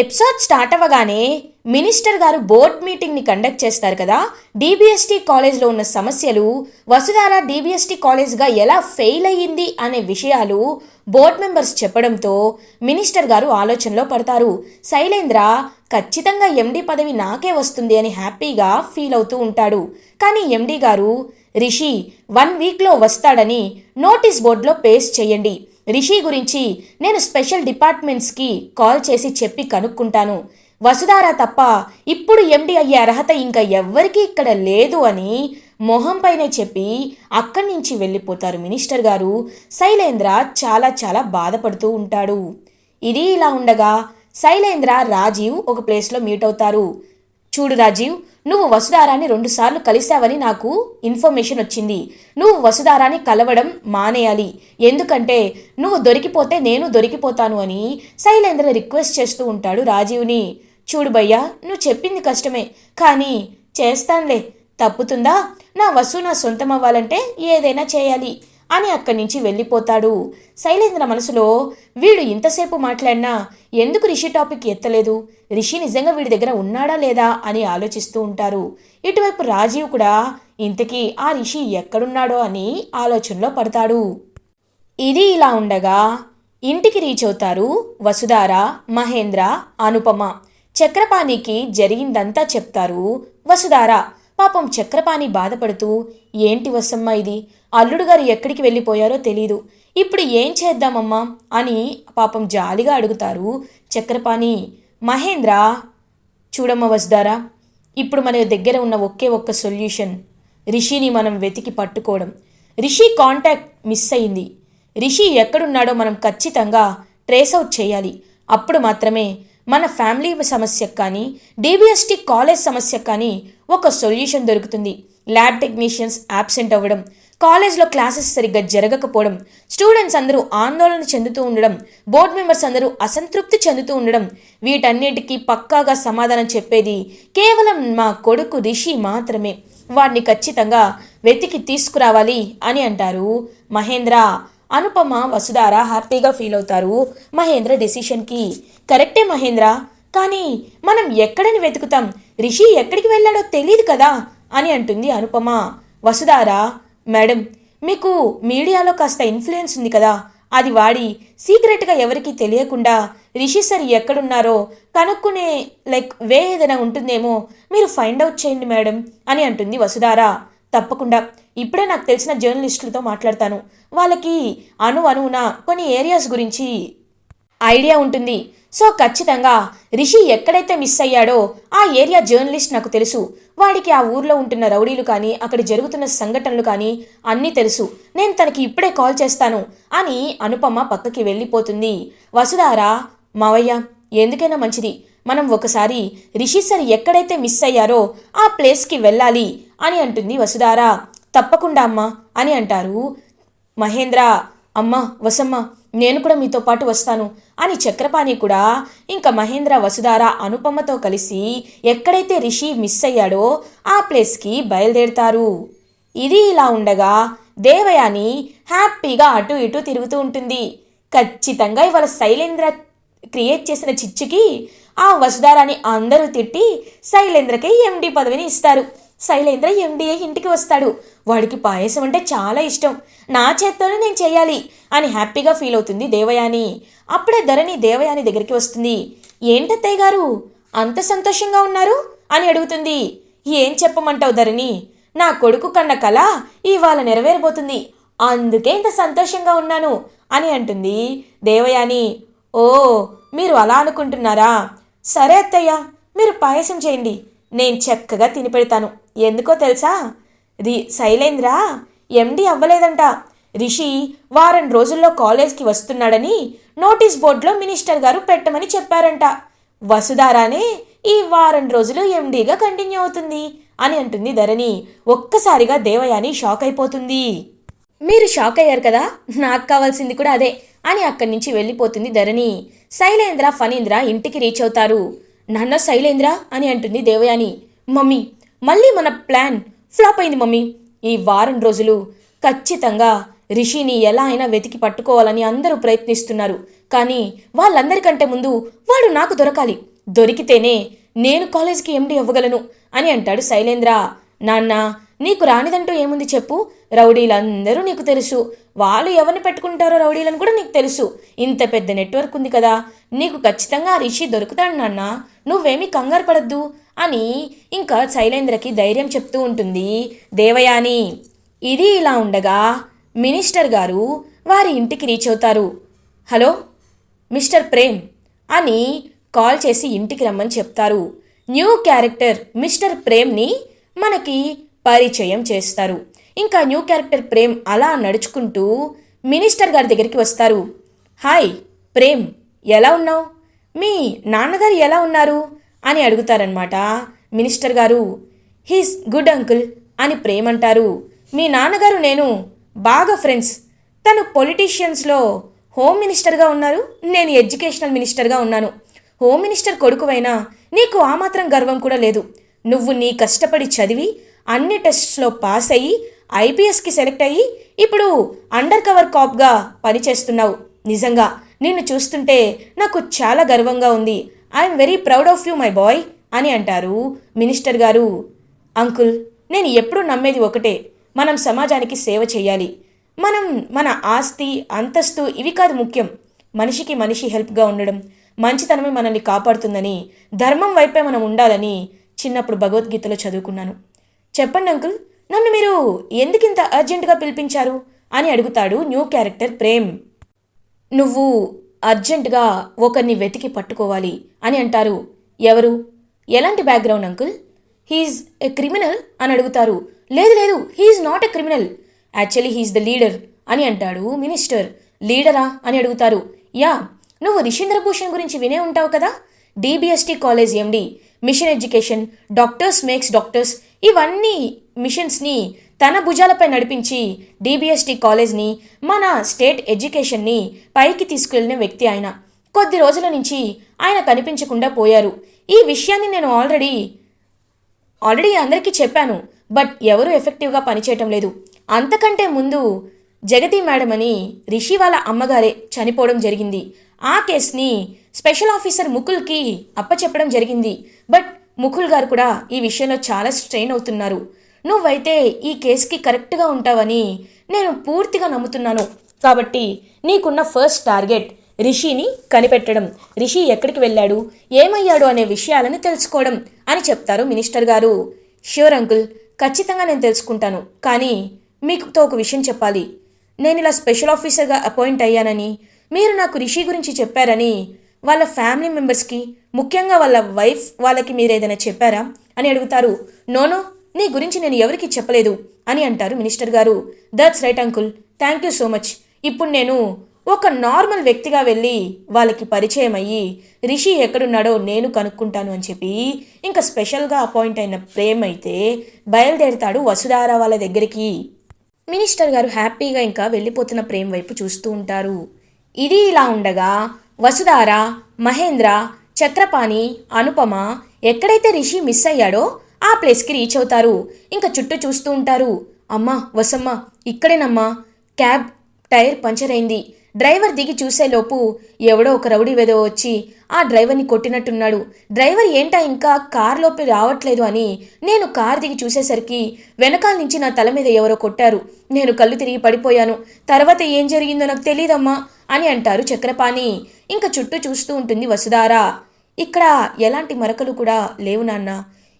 Episode start అవ్వగానే minister గారు board మీటింగ్ని కండక్ట్ చేస్తారు కదా. డీబీఎస్టీ కాలేజ్లో ఉన్న సమస్యలు వసుధార డిబిఎస్టీ కాలేజ్గా ఎలా ఫెయిల్ అయ్యింది అనే విషయాలు బోర్డ్ మెంబర్స్ చెప్పడంతో మినిస్టర్ గారు ఆలోచనలో పడతారు. శైలేంద్ర ఖచ్చితంగా ఎండి పదవి నాకే వస్తుంది అని హ్యాపీగా ఫీల్ అవుతూ ఉంటాడు. కానీ ఎండి గారు రిషి వన్ వీక్లో వస్తాడని నోటీస్ బోర్డులో పేస్ట్ చేయండి. రిషి గురించి నేను స్పెషల్ డిపార్ట్మెంట్స్కి కాల్ చేసి చెప్పి కనుక్కుంటాను. వసుధార తప్ప ఇప్పుడు ఎండి అయ్యే అర్హత ఇంకా ఎవ్వరికీ ఇక్కడ లేదు అని మొహంపైనే చెప్పి అక్కడి నుంచి వెళ్ళిపోతారు మినిస్టర్ గారు. శైలేంద్ర చాలా చాలా బాధపడుతూ ఉంటాడు. ఇది ఇలా ఉండగా శైలేంద్ర రాజీవ్ ఒక ప్లేస్లో మీట్ అవుతారు. చూడు రాజీవ్ నువ్వు వసుధారాన్ని రెండుసార్లు కలిశావని నాకు ఇన్ఫర్మేషన్ వచ్చింది. నువ్వు వసుధారాన్ని కలవడం మానేయాలి. ఎందుకంటే నువ్వు దొరికిపోతే నేను దొరికిపోతాను అని శైలేంద్ర రిక్వెస్ట్ చేస్తూ ఉంటాడు రాజీవ్ని. చూడు భయ్యా నువ్వు చెప్పింది కష్టమే. కానీ చేస్తానులే. తప్పుతుందా? నా వసు నా సొంతం అవ్వాలంటే ఏదైనా చేయాలి. అని అక్కడి నుంచి వెళ్ళిపోతాడు. శైలేంద్ర మనసులో వీడు ఇంతసేపు మాట్లాడినా ఎందుకు రిషి టాపిక్ ఎత్తలేదు? రిషి నిజంగా వీడి దగ్గర ఉన్నాడా లేదా? అని ఆలోచిస్తూ ఉంటారు. ఇటువైపు రాజీవ్ కూడా ఇంతకీ ఆ రిషి ఎక్కడున్నాడో అని ఆలోచనలో పడతాడు. ఇది ఇలా ఉండగా ఇంటికి రీచ్ అవుతారు వసుధార మహేంద్ర అనుపమ. చక్రపాణికి జరిగిందంతా చెప్తారు వసుధార. పాపం చక్రపాణి బాధపడుతూ ఏంటి వసమ్మ ఇది? అల్లుడు గారు ఎక్కడికి వెళ్ళిపోయారో తెలీదు. ఇప్పుడు ఏం చేద్దామమ్మా? అని పాపం జాలిగా అడుగుతారు చక్రపాణి. మహేంద్ర చూడమ్మ వసుధారా ఇప్పుడు మన దగ్గర ఉన్న ఒకే ఒక్క సొల్యూషన్. రిషిని మనం వెతికి పట్టుకోవడం. రిషి కాంటాక్ట్ మిస్ అయింది. రిషి ఎక్కడున్నాడో మనం ఖచ్చితంగా ట్రేస్ అవుట్ చేయాలి. అప్పుడు మాత్రమే మన ఫ్యామిలీ సమస్యకు కానీ డీబీఎస్టీ కాలేజ్ సమస్యకు కానీ ఒక సొల్యూషన్ దొరుకుతుంది. ల్యాబ్ టెక్నీషియన్స్ యాబ్సెంట్ అవ్వడం కాలేజ్లో క్లాసెస్ సరిగ్గా జరగకపోవడం స్టూడెంట్స్ అందరూ ఆందోళన చెందుతూ ఉండడం బోర్డు మెంబర్స్ అందరూ అసంతృప్తి చెందుతూ ఉండడం వీటన్నిటికీ పక్కాగా సమాధానం చెప్పేది కేవలం మా కొడుకు రిషి మాత్రమే. వాడిని ఖచ్చితంగా వెతికి తీసుకురావాలి అని అంటారు మహేంద్ర. అనుపమ వసుధార హ్యాపీగా ఫీల్ అవుతారు. మహేంద్ర డెసిషన్కి. కరెక్టే మహేంద్ర. కానీ మనం ఎక్కడని వెతుకుతాం? రిషి ఎక్కడికి వెళ్ళాడో తెలియదు కదా అని అంటుంది అనుపమ. వసుధార మేడం మీకు మీడియాలో కాస్త ఇన్ఫ్లుయెన్స్ ఉంది కదా. అది వాడి సీక్రెట్గా ఎవరికీ తెలియకుండా రిషి సార్ ఎక్కడున్నారో కనుక్కునే లైక్ వే ఏదైనా ఉంటుందేమో మీరు ఫైండ్ అవుట్ చేయండి మేడం అని అంటుంది వసుధార. తప్పకుండా. ఇప్పుడే నాకు తెలిసిన జర్నలిస్టులతో మాట్లాడతాను. వాళ్ళకి అను అణువున కొన్ని ఏరియాస్ గురించి ఐడియా ఉంటుంది. సో ఖచ్చితంగా రిషి ఎక్కడైతే మిస్ అయ్యాడో ఆ ఏరియా జర్నలిస్ట్ నాకు తెలుసు. వాడికి ఆ ఊర్లో ఉంటున్న రౌడీలు కానీ అక్కడ జరుగుతున్న సంఘటనలు కానీ అన్నీ తెలుసు. నేను తనకి ఇప్పుడే కాల్ చేస్తాను అని అనుపమ పక్కకి వెళ్ళిపోతుంది. వసుధారా మావయ్య ఎందుకైనా మంచిది. మనం ఒకసారి రిషి సార్ ఎక్కడైతే మిస్ అయ్యారో ఆ ప్లేస్కి వెళ్ళాలి అని అంటుంది వసుధారా. తప్పకుండా అమ్మా అని అంటారు. మహేంద్ర అమ్మ వసమ్మ నేను కూడా మీతో పాటు వస్తాను అని చక్రపాణి కూడా ఇంకా మహేంద్ర వసుధార అనుపమతో కలిసి ఎక్కడైతే రిషి మిస్ అయ్యాడో ఆ ప్లేస్కి బయలుదేరుతారు. ఇది ఇలా ఉండగా దేవయాని హ్యాపీగా అటు ఇటు తిరుగుతూ ఉంటుంది. ఖచ్చితంగా ఇవాళ శైలేంద్ర క్రియేట్ చేసిన చిచ్చుకి ఆ వసుధారాని అందరూ తిట్టి శైలేంద్రకి ఎండి పదవిని ఇస్తారు. శైలేంద్ర ఎండిఏ ఇంటికి వస్తాడు. వాడికి పాయసం అంటే చాలా ఇష్టం. నా చేత్తోనే నేను చేయాలి అని హ్యాపీగా ఫీల్ అవుతుంది దేవయాని. అప్పుడే ధరణి దేవయాని దగ్గరికి వస్తుంది. ఏంటత్తయ్య గారు? అంత సంతోషంగా ఉన్నారు? అని అడుగుతుంది. ఏం చెప్పమంటావు ధరణి? నా కొడుకు కన్న కళ ఇవాళ నెరవేరబోతుంది. అందుకే ఇంత సంతోషంగా ఉన్నాను అని అంటుంది దేవయాని. ఓ మీరు అలా అనుకుంటున్నారా? సరే అత్తయ్య మీరు పాయసం చేయండి. నేను చక్కగా తిని పెడతాను ఎందుకో తెలుసా? రి శైలేంద్ర ఎండి అవ్వలేదంట. రిషి వారం రోజుల్లో కాలేజ్కి వస్తున్నాడని నోటీస్ బోర్డులో మినిస్టర్ గారు పెట్టమని చెప్పారంట. వసుధారానే ఈ వారం రోజులు ఎండీగా కంటిన్యూ అవుతుంది అని అంటుంది ధరణి. ఒక్కసారిగా దేవయాని షాక్ అయిపోతుంది. మీరు షాక్ అయ్యారు కదా? నాకు కావాల్సింది కూడా అదే అని అక్కడి నుంచి వెళ్ళిపోతుంది ధరణి. శైలేంద్ర ఫణీంద్ర ఇంటికి రీచ్ అవుతారు. నాన్న శైలేంద్ర అని అంటుంది దేవయాని. మమ్మీ మళ్ళీ మన ప్లాన్ ఫ్లాప్ అయింది మమ్మీ. ఈ వారం రోజులు ఖచ్చితంగా రిషిని ఎలా అయినా వెతికి పట్టుకోవాలని అందరూ ప్రయత్నిస్తున్నారు. కానీ వాళ్ళందరికంటే ముందు వాడు నాకు దొరకాలి. దొరికితేనే నేను కాలేజీకి ఎండి అవ్వగలను అని అంటాడు శైలేంద్ర. నాన్న నీకు రానిదంటూ ఏముంది చెప్పు? రౌడీలందరూ నీకు తెలుసు. వాళ్ళు ఎవరిని పెట్టుకుంటారో రౌడీలను కూడా నీకు తెలుసు. ఇంత పెద్ద నెట్వర్క్ ఉంది కదా. నీకు ఖచ్చితంగా రిషి దొరుకుతాడు నాన్న. నువ్వేమీ కంగారు పడద్దు అని ఇంకా శైలేంద్రకి ధైర్యం చెప్తూ ఉంటుంది. దేవయాని ఇది ఇలా ఉండగా మినిస్టర్ గారు వారి ఇంటికి రీచ్ అవుతారు. హలో మిస్టర్ ప్రేమ్ అని కాల్ చేసి ఇంటికి రమ్మని చెప్తారు. న్యూ క్యారెక్టర్ మిస్టర్ ప్రేమ్ని మనకి పరిచయం చేస్తారు. ఇంకా న్యూ క్యారెక్టర్ ప్రేమ్ అలా నడుచుకుంటూ మినిస్టర్ గారి దగ్గరికి వస్తారు. హాయ్ ప్రేమ్ ఎలా ఉన్నావు? మీ నాన్నగారు ఎలా ఉన్నారు? అని అడుగుతారనమాట మినిస్టర్ గారు. హీస్ గుడ్ అంకుల్ అని ప్రేమ్ అంటారు. మీ నాన్నగారు నేను బాగా ఫ్రెండ్స్. తను పొలిటీషియన్స్లో హోమ్ మినిస్టర్గా ఉన్నారు. నేను ఎడ్యుకేషనల్ మినిస్టర్గా ఉన్నాను. హోమ్ మినిస్టర్ కొడుకువైనా నీకు ఆ మాత్రం గర్వం కూడా లేదు. నువ్వు నీ కష్టపడి చదివి అన్ని టెస్ట్స్లో పాస్ అయ్యి ఐపీఎస్కి సెలెక్ట్ అయ్యి ఇప్పుడు అండర్ కవర్ కాప్గా పనిచేస్తున్నావు. నిజంగా నిన్ను చూస్తుంటే నాకు చాలా గర్వంగా ఉంది. I'm very proud of you my boy అని అంటారు మినిస్టర్ గారు. అంకుల్ నేను ఎప్పుడూ నమ్మేది ఒకటే. మనం సమాజానికి సేవ చేయాలి. మనం మన ఆస్తి అంతస్తు ఇవి కాదు ముఖ్యం. మనిషికి మనిషి హెల్ప్గా ఉండడం మంచితనమే మనల్ని కాపాడుతుందని ధర్మం వైపే మనం ఉండాలని చిన్నప్పుడు భగవద్గీతలో చదువుకున్నాను. చెప్పండి అంకుల్ నన్ను మీరు ఎందుకింత అర్జెంటుగా పిలిపించారు? అని అడుగుతాడు న్యూ క్యారెక్టర్ ప్రేమ్. నువ్వు అర్జెంటుగా ఒకరిని వెతికి పట్టుకోవాలి అని అంటారు. ఎవరు? ఎలాంటి background uncle he's a criminal అని అడుగుతారు. లేదు లేదు he's not a criminal actually he's the leader అని అంటాడు మినిస్టర్. లీడరా అని అడుగుతారు. యా నువ్వు రిషేంద్ర భూషణ్ గురించి వినే ఉంటావు కదా? DBST college MD mission education doctors makes doctors ఇవన్నీ మిషన్స్ని తన భుజాలపై నడిపించి డిబిఎస్టీ కాలేజ్ని మన స్టేట్ ఎడ్యుకేషన్ని పైకి తీసుకెళ్ళిన వ్యక్తి ఆయన. కొద్ది రోజుల నుంచి ఆయన కనిపించకుండా పోయారు. ఈ విషయాన్ని నేను ఆల్రెడీ ఆల్రెడీ అందరికీ చెప్పాను బట్ ఎవరూ ఎఫెక్టివ్గా పనిచేయటం లేదు. అంతకంటే ముందు జగతి మేడం అని రిషి వాళ్ళ అమ్మగారే చనిపోవడం జరిగింది. ఆ కేసుని స్పెషల్ ఆఫీసర్ ముకుల్కి అప్పచెప్పడం జరిగింది. బట్ ముకుల్ గారు కూడా ఈ విషయంలో చాలా స్ట్రెయిన్ అవుతున్నారు. నువ్వైతే ఈ కేసుకి కరెక్ట్గా ఉంటావని నేను పూర్తిగా నమ్ముతున్నాను. కాబట్టి నీకున్న ఫస్ట్ టార్గెట్ రిషిని కనిపెట్టడం. రిషి ఎక్కడికి వెళ్ళాడు? ఏమయ్యాడు అనే విషయాలను తెలుసుకోవడం అని చెప్తారు మినిస్టర్ గారు. ష్యూర్ అంకుల్ ఖచ్చితంగా నేను తెలుసుకుంటాను. కానీ మీకుతో ఒక విషయం చెప్పాలి. నేను ఇలా స్పెషల్ ఆఫీసర్గా అపాయింట్ అయ్యానని మీరు నాకు రిషి గురించి చెప్పారని వాళ్ళ ఫ్యామిలీ మెంబర్స్కి ముఖ్యంగా వాళ్ళ వైఫ్ వాళ్ళకి మీరు ఏదైనా చెప్పారా? అని అడుగుతారు. నోనో నీ గురించి నేను ఎవరికి చెప్పలేదు అని అంటారు మినిస్టర్ గారు. That's right uncle thank you so much ఇప్పుడు నేను ఒక నార్మల్ వ్యక్తిగా వెళ్ళి వాళ్ళకి పరిచయం అయ్యి రిషి ఎక్కడున్నాడో నేను కనుక్కుంటాను అని చెప్పి ఇంకా స్పెషల్గా అపాయింట్ అయిన ప్రేమ్ అయితే బయలుదేరుతాడు వసుధార వాళ్ళ దగ్గరికి. మినిస్టర్ గారు హ్యాపీగా ఇంకా వెళ్ళిపోతున్న ప్రేమ్ వైపు చూస్తూ ఉంటారు. ఇది ఇలా ఉండగా వసుధార మహేంద్ర చక్రపాణి అనుపమ ఎక్కడైతే రిషి మిస్ అయ్యాడో ఆ ప్లేస్కి రీచ్ అవుతారు. ఇంకా చుట్టూ చూస్తూ ఉంటారు. అమ్మా వసమ్మ ఇక్కడేనమ్మా. క్యాబ్ టైర్ పంచర్ అయింది. డ్రైవర్ దిగి చూసేలోపు ఎవడో ఒక రౌడీ వెదో వచ్చి ఆ డ్రైవర్ని కొట్టినట్టున్నాడు. డ్రైవర్ ఏంటా ఇంకా కారులోపి రావట్లేదు అని నేను కారు దిగి చూసేసరికి వెనకాల నుంచి నా తల మీద ఎవరో కొట్టారు. నేను కళ్ళు తిరిగి పడిపోయాను. తర్వాత ఏం జరిగిందో నాకు తెలియదమ్మా అని అంటారు చక్రపాణి. ఇంకా చుట్టూ చూస్తూ ఉంటుంది వసుధార. ఇక్కడ ఎలాంటి మరకలు కూడా లేవు నాన్న.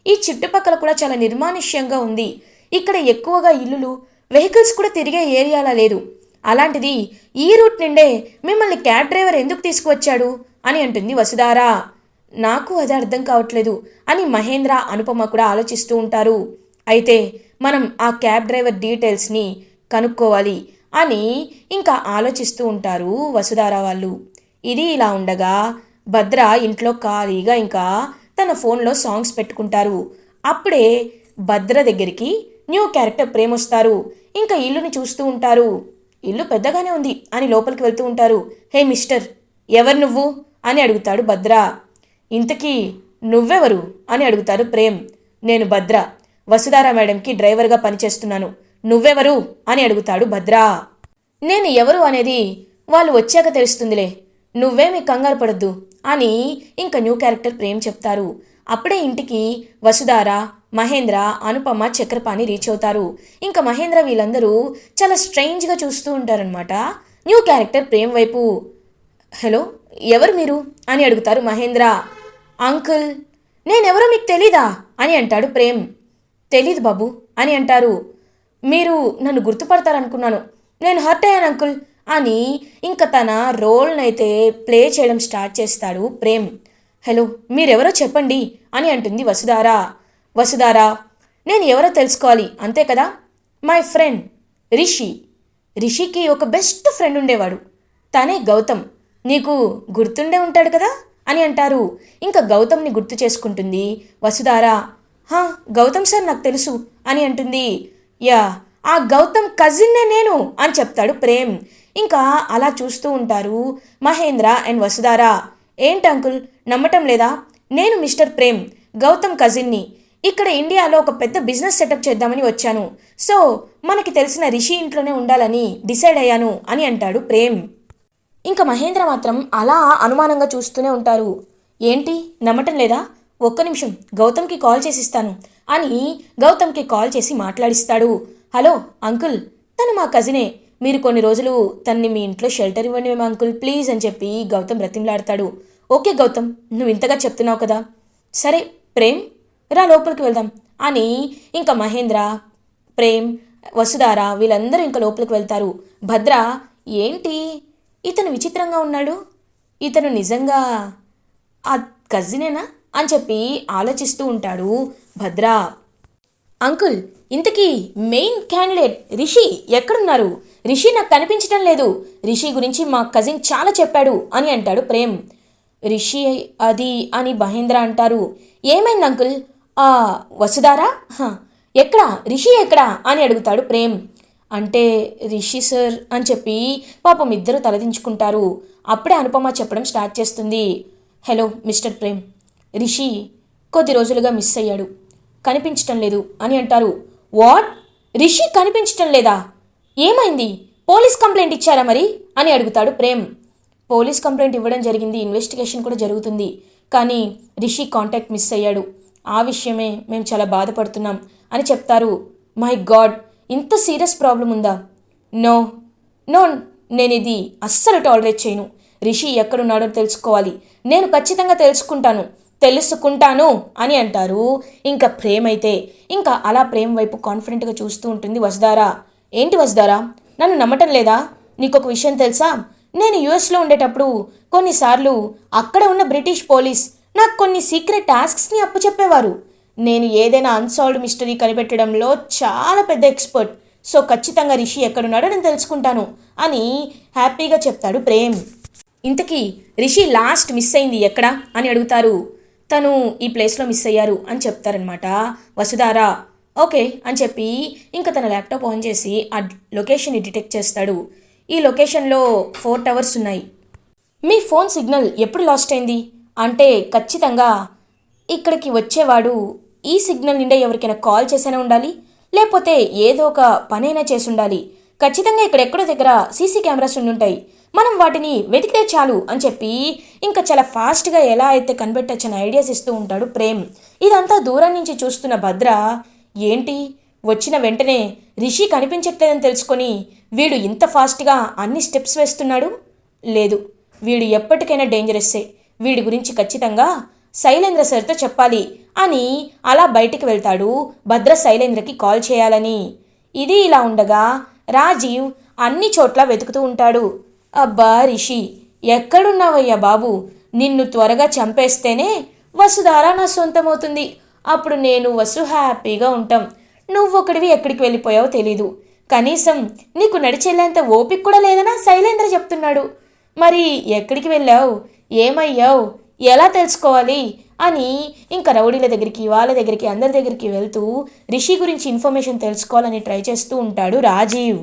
ఈ చుట్టుపక్కల కూడా చాలా నిర్మానుష్యంగా ఉంది. ఇక్కడ ఎక్కువగా ఇల్లులు వెహికల్స్ కూడా తిరిగే ఏరియాలా లేదు. అలాంటిది ఈ రూట్ నుండే మిమ్మల్ని క్యాబ్ డ్రైవర్ ఎందుకు తీసుకువచ్చాడు? అని అంటుంది వసుధారా. నాకు అది అర్థం కావట్లేదు అని మహేంద్ర అనుపమ కూడా ఆలోచిస్తూ ఉంటారు. అయితే మనం ఆ క్యాబ్ డ్రైవర్ డీటెయిల్స్ని కనుక్కోవాలి అని ఇంకా ఆలోచిస్తూ ఉంటారు వసుధార వాళ్ళు. ఇది ఇలా ఉండగా భద్ర ఇంట్లో ఖాళీగా ఇంకా తన ఫోన్లో సాంగ్స్ పెట్టుకుంటారు. అప్పుడే భద్ర దగ్గరికి న్యూ క్యారెక్టర్ ప్రేమొస్తారు ఇంకా ఇల్లుని చూస్తూ ఉంటారు. ఇల్లు పెద్దగానే ఉంది అని లోపలికి వెళ్తూ ఉంటారు. హే మిస్టర్ ఎవరు నువ్వు? అని అడుగుతాడు భద్ర. ఇంతకీ నువ్వెవరు? అని అడుగుతారు ప్రేమ్. నేను భద్ర. వసుధార మేడంకి డ్రైవర్గా పనిచేస్తున్నాను. నువ్వెవరు? అని అడుగుతాడు భద్ర. నేను ఎవరు అనేది వాళ్ళు వచ్చాక తెలుస్తుందిలే. నువ్వేమి కంగారు పడద్దు అని ఇంకా న్యూ క్యారెక్టర్ ప్రేమ్ చెప్తారు. అప్పుడే ఇంటికి వసుధార మహేంద్ర అనుపమ చక్రపాణి రీచ్ అవుతారు. ఇంకా మహేంద్ర వీళ్ళందరూ చాలా స్ట్రేంజ్గా చూస్తూ ఉంటారనమాట న్యూ క్యారెక్టర్ ప్రేమ్ వైపు. హలో? ఎవరు మీరు? అని అడుగుతారు మహేంద్ర. అంకుల్ నేనెవరో మీకు తెలీదా? అని అంటాడు ప్రేమ్. తెలీదు బాబు అని అంటారు. మీరు నన్ను గుర్తుపడతారనుకున్నాను. నేను హర్ట్ అయ్యాను అంకుల్. అని ఇంకా తన రోల్నైతే ప్లే చేయడం స్టార్ట్ చేస్తాడు ప్రేమ్. హలో మీరెవరో చెప్పండి అని అంటుంది వసుధారా. వసుధారా నేను ఎవరో తెలుసుకోవాలి అంతే కదా? My friend Rishi. రిషికి ఒక బెస్ట్ ఫ్రెండ్ ఉండేవాడు. తనే గౌతమ్. నీకు గుర్తుండే ఉంటాడు కదా? అని అంటారు. ఇంకా గౌతమ్ని గుర్తు చేసుకుంటుంది. వసుధారా హా గౌతమ్ సార్ నాకు తెలుసు అని అంటుంది. యా ఆ గౌతమ్ కజిన్నే నేను అని చెప్తాడు ప్రేమ్. ఇంకా అలా చూస్తూ ఉంటారు మహేంద్ర అండ్ వసుధారా. ఏంటి అంకుల్ నమ్మటం లేదా? నేను మిస్టర్ ప్రేమ్ గౌతమ్ కజిన్ని ఇక్కడ ఇండియాలో ఒక పెద్ద బిజినెస్ సెటప్ చేద్దామని వచ్చాను. సో మనకి తెలిసిన రిషి ఇంట్లోనే ఉండాలని డిసైడ్ అయ్యాను అని అంటాడు ప్రేమ్. ఇంకా మహేంద్ర మాత్రం అలా అనుమానంగా చూస్తూనే ఉంటారు. ఏంటి? నమ్మటం లేదా? ఒక్క నిమిషం గౌతమ్కి కాల్ చేసిస్తాను అని గౌతమ్కి కాల్ చేసి మాట్లాడిస్తాడు. హలో అంకుల్ తను మా కజినే. మీరు కొన్ని రోజులు తన్ని మీ ఇంట్లో షెల్టర్ ఇవ్వండి మేము అంకుల్ ప్లీజ్ అని చెప్పి గౌతమ్ బ్రతిమలాడతాడు. ఓకే గౌతమ్ నువ్వు ఇంతగా చెప్తున్నావు కదా. సరే ప్రేమ్ రా లోపలికి వెళ్దాం అని ఇంకా మహేంద్ర ప్రేమ్ వసుధార వీళ్ళందరూ ఇంకా లోపలికి వెళ్తారు. భద్ర ఏంటి? ఇతను విచిత్రంగా ఉన్నాడు. ఇతను నిజంగా ఆ కజినేనా? అని చెప్పి ఆలోచిస్తూ ఉంటాడు భద్ర. అంకుల్ ఇంతకీ మెయిన్ క్యాండిడేట్ రిషి ఎక్కడున్నారు? రిషి నాకు కనిపించడం లేదు. రిషి గురించి మా కజిన్ చాలా చెప్పాడు అని అంటాడు ప్రేమ్. రిషి అది అని మహేంద్ర అంటారు. ఏమైంది అంకుల్? ఆ వసుధారా? ఎక్కడా? రిషి ఎక్కడా? అని అడుగుతాడు ప్రేమ్. అంటే రిషి సార్ అని చెప్పి పాపం ఇద్దరు తలదించుకుంటారు. అప్పుడే అనుపమ చెప్పడం స్టార్ట్ చేస్తుంది. Hello mister Prem. రిషి కొద్ది రోజులుగా మిస్ అయ్యాడు. కనిపించటం లేదు అని అంటారు. వాట్? రిషి కనిపించటం లేదా? ఏమైంది? పోలీస్ కంప్లైంట్ ఇచ్చారా మరి? అని అడుగుతాడు ప్రేమ్. పోలీస్ కంప్లైంట్ ఇవ్వడం జరిగింది. ఇన్వెస్టిగేషన్ కూడా జరుగుతుంది. కానీ రిషి కాంటాక్ట్ మిస్ అయ్యాడు. ఆ విషయమే మేము చాలా బాధపడుతున్నాం అని చెప్తారు. My god! ఇంత సీరియస్ ప్రాబ్లం ఉందా? నో. నో నేను ఇది అస్సలు టాలరేట్ చేయను. రిషి ఎక్కడున్నాడో తెలుసుకోవాలి. నేను ఖచ్చితంగా తెలుసుకుంటాను. తెలుసుకుంటాను అని అంటారు. ఇంకా ప్రేమైతే అయితే ఇంకా అలా ప్రేమ్ వైపు కాన్ఫిడెంట్గా చూస్తూ ఉంటుంది వసుదారా ఏంటి వసుదారా నన్ను నమ్మటం లేదా? నీకు ఒక విషయం తెలుసా? నేను యుఎస్లో ఉండేటప్పుడు కొన్నిసార్లు అక్కడ ఉన్న బ్రిటిష్ పోలీస్ నాకు కొన్ని సీక్రెట్ టాస్క్స్ని అప్పచెప్పేవారు. నేను ఏదైనా అన్సాల్వ్డ్ మిస్టరీ కనిపెట్టడంలో చాలా పెద్ద ఎక్స్పర్ట్ సో ఖచ్చితంగా రిషి ఎక్కడున్నాడో నేను తెలుసుకుంటాను అని హ్యాపీగా చెప్తాడు ప్రేమ్. ఇంతకీ రిషి లాస్ట్ మిస్ అయింది ఎక్కడ అని అడుగుతారు. తను ఈ ప్లేస్లో మిస్ అయ్యారు అని చెప్తారనమాట వసుధారా ఓకే అని చెప్పి ఇంకా తన ల్యాప్టాప్ ఆన్ చేసి ఆ లొకేషన్ని డిటెక్ట్ చేస్తాడు. ఈ లొకేషన్లో ఫోర్ టవర్స్ ఉన్నాయి. మీ ఫోన్ సిగ్నల్ ఎప్పుడు లాస్ట్ అయింది? అంటే ఖచ్చితంగా ఇక్కడికి వచ్చేవాడు ఈ సిగ్నల్ నిండా ఎవరికైనా కాల్ చేసైనా ఉండాలి లేకపోతే ఏదో ఒక పనైనా చేసి ఉండాలి ఖచ్చితంగా ఇక్కడ ఎక్కడో దగ్గర సీసీ కెమెరాస్ ఉండుంటాయి. మనం వాటిని వెతికితే చాలు అని చెప్పి ఇంకా చాలా ఫాస్ట్గా ఎలా అయితే కనిపెట్టచ్చని ఐడియాస్ ఇస్తూ ఉంటాడు ప్రేమ్. ఇదంతా దూరం నుంచి చూస్తున్న భద్ర ఏంటి? వచ్చిన వెంటనే రిషి కనిపించట్లేదని తెలుసుకొని వీడు ఇంత ఫాస్ట్గా అన్ని స్టెప్స్ వేస్తున్నాడు? లేదు వీడు ఎప్పటికైనా డేంజరస్సే వీడి గురించి ఖచ్చితంగా శైలేంద్ర సార్తో చెప్పాలి అని అలా బయటికి వెళ్తాడు భద్ర శైలేంద్రకి కాల్ చేయాలని. ఇది ఇలా ఉండగా రాజీవ్ అన్ని చోట్ల వెతుకుతూ ఉంటాడు. అబ్బా రిషి ఎక్కడున్నావయ్యా బాబు? నిన్ను త్వరగా చంపేస్తేనే వసుధార నా సొంతమవుతుంది. అప్పుడు నేను వసు హ్యాపీగా ఉంటాం. నువ్వొకడివి ఎక్కడికి వెళ్ళిపోయావో తెలీదు. కనీసం నీకు నడిచెళ్ళేంత ఓపిక కూడా లేదనా? శైలేంద్ర చెప్తున్నాడు. మరి ఎక్కడికి వెళ్ళావు? ఏమయ్యావు? ఎలా తెలుసుకోవాలి? అని ఇంకా రౌడీల దగ్గరికి వాళ్ళ దగ్గరికి అందరి దగ్గరికి వెళ్తూ రిషి గురించి ఇన్ఫర్మేషన్ తెలుసుకోవాలని ట్రై చేస్తూ ఉంటాడు రాజీవ్.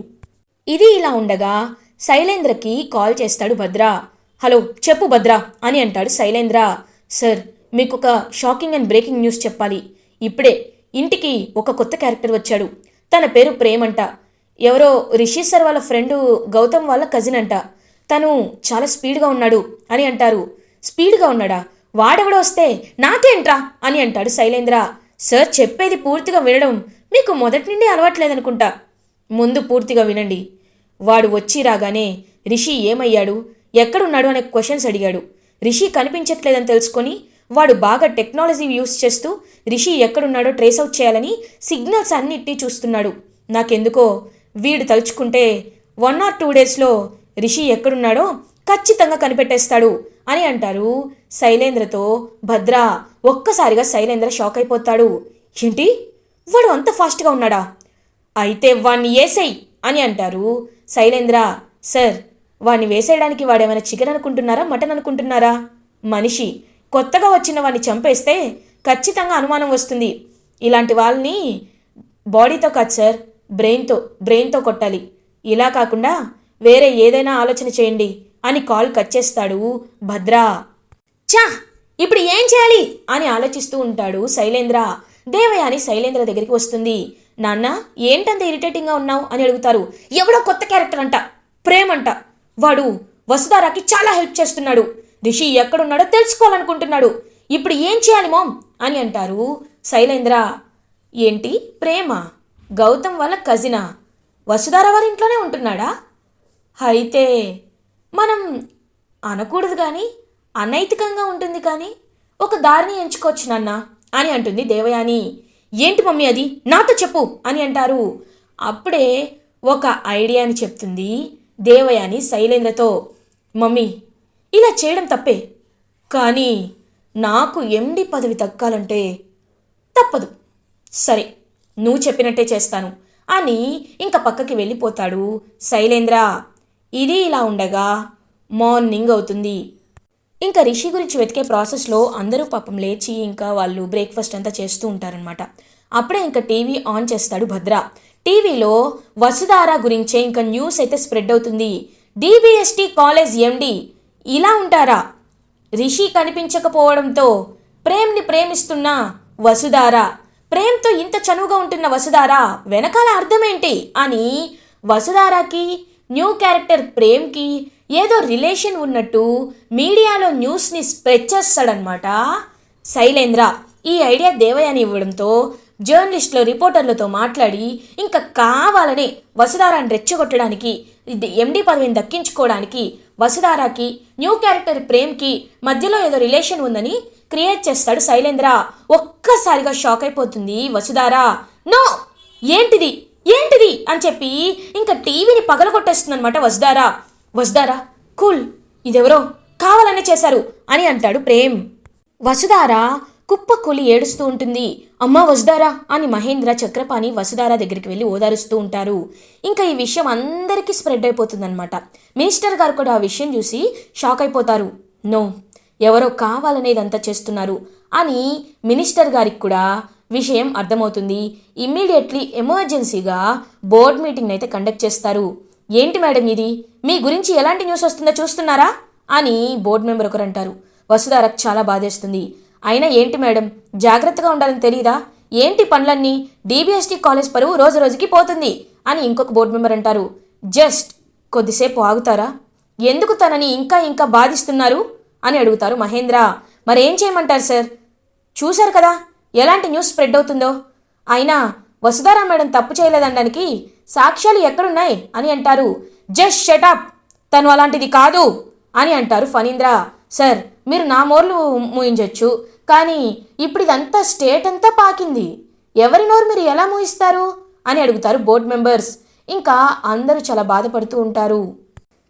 ఇది ఇలా ఉండగా శైలేంద్రకి కాల్ చేస్తాడు భద్ర. హలో చెప్పు భద్ర అని అంటాడు శైలేంద్ర. సార్ మీకు ఒక షాకింగ్ అండ్ బ్రేకింగ్ న్యూస్ చెప్పాలి. ఇప్పుడే ఇంటికి ఒక కొత్త క్యారెక్టర్ వచ్చాడు. తన పేరు ప్రేమ్ అంట ఎవరో రిషి సార్ వాళ్ళ ఫ్రెండు గౌతమ్ వాళ్ళ కజిన్ అంట. తను చాలా స్పీడ్గా ఉన్నాడు అని అంటారు. స్పీడ్గా ఉన్నాడా? వాడెవడో వస్తే నాకేంట్రా? అని అంటాడు శైలేంద్ర. సార్ చెప్పేది పూర్తిగా వినడం మీకు మొదటి నుండి అలవాట్లేదనుకుంటా. ముందు పూర్తిగా వినండి. వాడు వచ్చి రాగానే రిషి ఏమయ్యాడు? ఎక్కడున్నాడు? అనే క్వశ్చన్స్ అడిగాడు. రిషి కనిపించట్లేదని తెలుసుకొని వాడు బాగా టెక్నాలజీ యూస్ చేస్తూ రిషి ఎక్కడున్నాడో ట్రేస్ అవుట్ చేయాలని సిగ్నల్స్ అన్నిటి చూస్తున్నాడు. నాకెందుకో? వీడు తలుచుకుంటే వన్ ఆర్ టూ డేస్లో రిషి ఎక్కడున్నాడో ఖచ్చితంగా కనిపెట్టేస్తాడు. అని అంటారు. శైలేంద్రతో భద్ర ఒక్కసారిగా శైలేంద్ర షాక్ అయిపోతాడు. ఏంటి? వాడు అంత ఫాస్ట్గా ఉన్నాడా? అయితే వాణ్ణి వేసేయ్ అని అంటారు శైలేంద్ర. సార్ వాణ్ణి వేసేయడానికి వాడేమైనా చికెన్ అనుకుంటున్నారా మటన్ అనుకుంటున్నారా? మనిషి కొత్తగా వచ్చిన వాడిని చంపేస్తే ఖచ్చితంగా అనుమానం వస్తుంది. ఇలాంటి వాళ్ళని బాడీతో కాదు సార్ బ్రెయిన్తో బ్రెయిన్తో కొట్టాలి. ఇలా కాకుండా వేరే ఏదైనా ఆలోచన చేయండి. అని కాల్ కట్ చేస్తాడు భద్రా. చా ఇప్పుడు ఏం చేయాలి? అని ఆలోచిస్తూ ఉంటాడు శైలేంద్ర. దేవయాని శైలేంద్ర దగ్గరికి వస్తుంది. నాన్న ఏంటంత ఇరిటేటింగ్గా ఉన్నావు? అని అడుగుతారు. ఎవడో కొత్త క్యారెక్టర్ అంట. ప్రేమంట వాడు వసుధారాకి చాలా హెల్ప్ చేస్తున్నాడు. రిషి ఎక్కడున్నాడో తెలుసుకోవాలనుకుంటున్నాడు. ఇప్పుడు ఏం చేయాలి మోమ్? అని అంటారు శైలేంద్ర. ఏంటి? ప్రేమ? గౌతమ్ వాళ్ళ కజినా వసుధార వారి ఇంట్లోనే ఉంటున్నాడా? అయితే మనం అనకూడదు కానీ అనైతికంగా ఉంటుంది కానీ ఒక దారిని ఎంచుకోవచ్చు నాన్న అని అంటుంది దేవయాని. ఏంటి మమ్మీ అది? నాతో చెప్పు అని అంటారు. అప్పుడే ఒక ఐడియాని చెప్తుంది దేవయాని శైలేంద్రతో. మమ్మీ ఇలా చేయడం తప్పే. కానీ నాకు ఎండి పదవి దక్కాలంటే తప్పదు. సరే నువ్వు చెప్పినట్టే చేస్తాను అని ఇంక పక్కకి వెళ్ళిపోతాడు శైలేంద్ర. ఇది ఇలా ఉండగా మార్నింగ్ అవుతుంది. ఇంకా రిషి గురించి వెతికే ప్రాసెస్లో అందరూ పాపం లేచి ఇంకా వాళ్ళు బ్రేక్ఫాస్ట్ అంతా చేస్తూ ఉంటారనమాట అప్పుడే ఇంకా టీవీ ఆన్ చేస్తాడు భద్ర. టీవీలో వసుధార గురించే ఇంకా న్యూస్ అయితే స్ప్రెడ్ అవుతుంది. డిబిఎస్టి కాలేజ్ ఎండి ఇలా ఉంటారా? రిషి కనిపించకపోవడంతో ప్రేమ్ని ప్రేమిస్తున్న వసుధార ప్రేమ్తో ఇంత చనువుగా ఉంటున్న వసుధార వెనకాల అర్థమేంటి అని వసుధారాకి న్యూ క్యారెక్టర్ ప్రేమ్కి ఏదో రిలేషన్ ఉన్నట్టు మీడియాలో న్యూస్ని స్ప్రెడ్ చేస్తాడనమాట శైలేంద్ర ఈ ఐడియా దేవయాని ఇవ్వడంతో జర్నలిస్టులు రిపోర్టర్లతో మాట్లాడి ఇంకా కావాలనే వసుధారాన్ని రెచ్చగొట్టడానికి ఎండి పదవిని దక్కించుకోవడానికి వసుధారాకి న్యూ క్యారెక్టర్ ప్రేమ్కి మధ్యలో ఏదో రిలేషన్ ఉందని క్రియేట్ చేస్తాడు శైలేంద్ర. ఒక్కసారిగా షాక్ అయిపోతుంది వసుధారా. నో! ఏంటిది? ఏంటిది అని చెప్పి ఇంకా టీవీని పగలగొట్టేస్తుందనమాట వసుధారా. వసుధారా కూల్. ఇదెవరో? కావాలనే చేశారు అని అంటాడు ప్రేమ్. వసుధార కుప్పకూలి ఏడుస్తూ ఉంటుంది. అమ్మా వసుధారా అని మహేంద్ర చక్రపాణి వసుధార దగ్గరికి వెళ్ళి ఓదారుస్తూ ఉంటారు. ఇంకా ఈ విషయం అందరికీ స్ప్రెడ్ అయిపోతుందన్నమాట. మినిస్టర్ గారు కూడా ఆ విషయం చూసి షాక్ అయిపోతారు. నో ఎవరో కావాలనేది అంతా చేస్తున్నారు అని మినిస్టర్ గారికి కూడా విషయం అర్థమవుతుంది. ఇమ్మీడియట్లీ ఎమర్జెన్సీగా బోర్డ్ మీటింగ్ అయితే కండక్ట్ చేస్తారు. ఏంటి మేడం ఇది? మీ గురించి ఎలాంటి న్యూస్ వస్తుందో చూస్తున్నారా? అని బోర్డు మెంబర్ ఒకరు అంటారు వసుధారకు చాలా బాధేస్తుంది. అయినా ఏంటి మేడం? జాగ్రత్తగా ఉండాలని తెలియదా ఏంటి పనులన్నీ? డీబీఎస్టీ కాలేజ్ పరువు రోజు రోజుకి పోతుంది అని ఇంకొక బోర్డు మెంబర్ అంటారు. జస్ట్ కొద్దిసేపు ఆగుతారా? ఎందుకు తనని ఇంకా ఇంకా బాధిస్తున్నారు? అని అడుగుతారు మహేంద్ర. మరేం చేయమంటారు సార్? చూశారు కదా? ఎలాంటి న్యూస్ స్ప్రెడ్ అవుతుందో? అయినా వసుధారా మేడం తప్పు చేయలేదనడానికి సాక్ష్యాలు ఎక్కడున్నాయి అని అంటారు. జస్ట్ షటప్ తను అలాంటిది కాదు అని అంటారు ఫణీంద్ర. సార్ మీరు నా మోర్లు మూయించవచ్చు కానీ ఇప్పుడు ఇదంతా స్టేట్ అంతా పాకింది. ఎవరి నోరు మీరు ఎలా మూయిస్తారు? అని అడుగుతారు బోర్డ్ మెంబర్స్ ఇంకా అందరూ చాలా బాధపడుతూ ఉంటారు.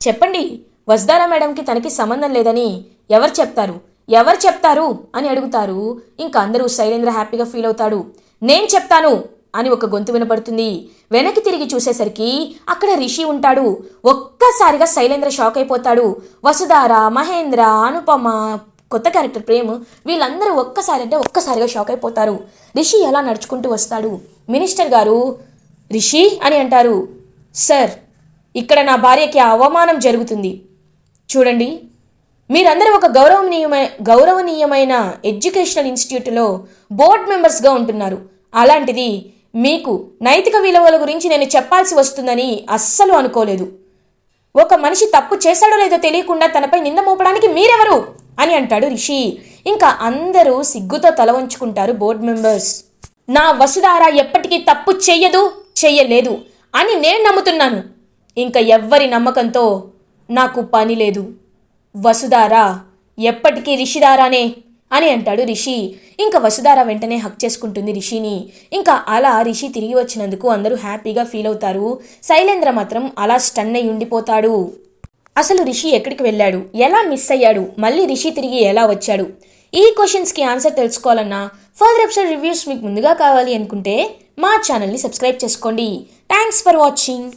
చెప్పండి వజ్దారా మేడంకి తనకి సంబంధం లేదని ఎవరు చెప్తారు? ఎవరు చెప్తారు అని అడుగుతారు. ఇంకా అందరూ శైలేంద్ర హ్యాపీగా ఫీల్ అవుతాడు. నేను చెప్తాను అని ఒక గొంతు వినపడుతుంది. వెనక్కి తిరిగి చూసేసరికి అక్కడ రిషి ఉంటాడు. ఒక్కసారిగా శైలేంద్ర షాక్ అయిపోతాడు. వసుధార మహేంద్ర అనుపమ కొత్త క్యారెక్టర్ ప్రేమ్ వీళ్ళందరూ ఒక్కసారి అంటే ఒక్కసారిగా షాక్ అయిపోతారు. రిషి ఎలా నడుచుకుంటూ వస్తాడు. మినిస్టర్ గారు రిషి అని అంటారు. సార్ ఇక్కడ నా భార్యకి అవమానం జరుగుతుంది. చూడండి మీరందరూ ఒక గౌరవనీయమైన గౌరవనీయమైన ఎడ్యుకేషనల్ ఇన్స్టిట్యూట్లో బోర్డ్ మెంబర్స్గా ఉంటున్నారు. అలాంటిది మీకు నైతిక విలువల గురించి నేను చెప్పాల్సి వస్తుందని అస్సలు అనుకోలేదు. ఒక మనిషి తప్పు చేశాడో లేదో తెలియకుండా తనపై నింద మోపడానికి మీరెవరు? అని అంటాడు రిషి. ఇంకా అందరూ సిగ్గుతో తల వంచుకుంటారు బోర్డు మెంబర్స్. నా వసుధార ఎప్పటికీ తప్పు చెయ్యదు చెయ్యలేదు అని నేను నమ్ముతున్నాను. ఇంకా ఎవ్వరి నమ్మకంతో నాకు పని లేదు. వసుధారా ఎప్పటికీ రిషిదారానే అని అంటాడు రిషి. ఇంకా వసుధార వెంటనే హక్ చేసుకుంటుంది రిషిని. ఇంకా అలా రిషి తిరిగి వచ్చినందుకు అందరూ హ్యాపీగా ఫీల్ అవుతారు. శైలేంద్ర మాత్రం అలా స్టన్ అయి ఉండిపోతాడు. అసలు రిషి ఎక్కడికి వెళ్ళాడు? ఎలా మిస్ అయ్యాడు? మళ్ళీ రిషి తిరిగి ఎలా వచ్చాడు? ఈ క్వశ్చన్స్కి ఆన్సర్ తెలుసుకోవాలన్నా ఫర్దర్ ఎపిసోడ్ రివ్యూస్ మీకు ముందుగా కావాలి అనుకుంటే మా ఛానల్ని సబ్స్క్రైబ్ చేసుకోండి. Thanks for watching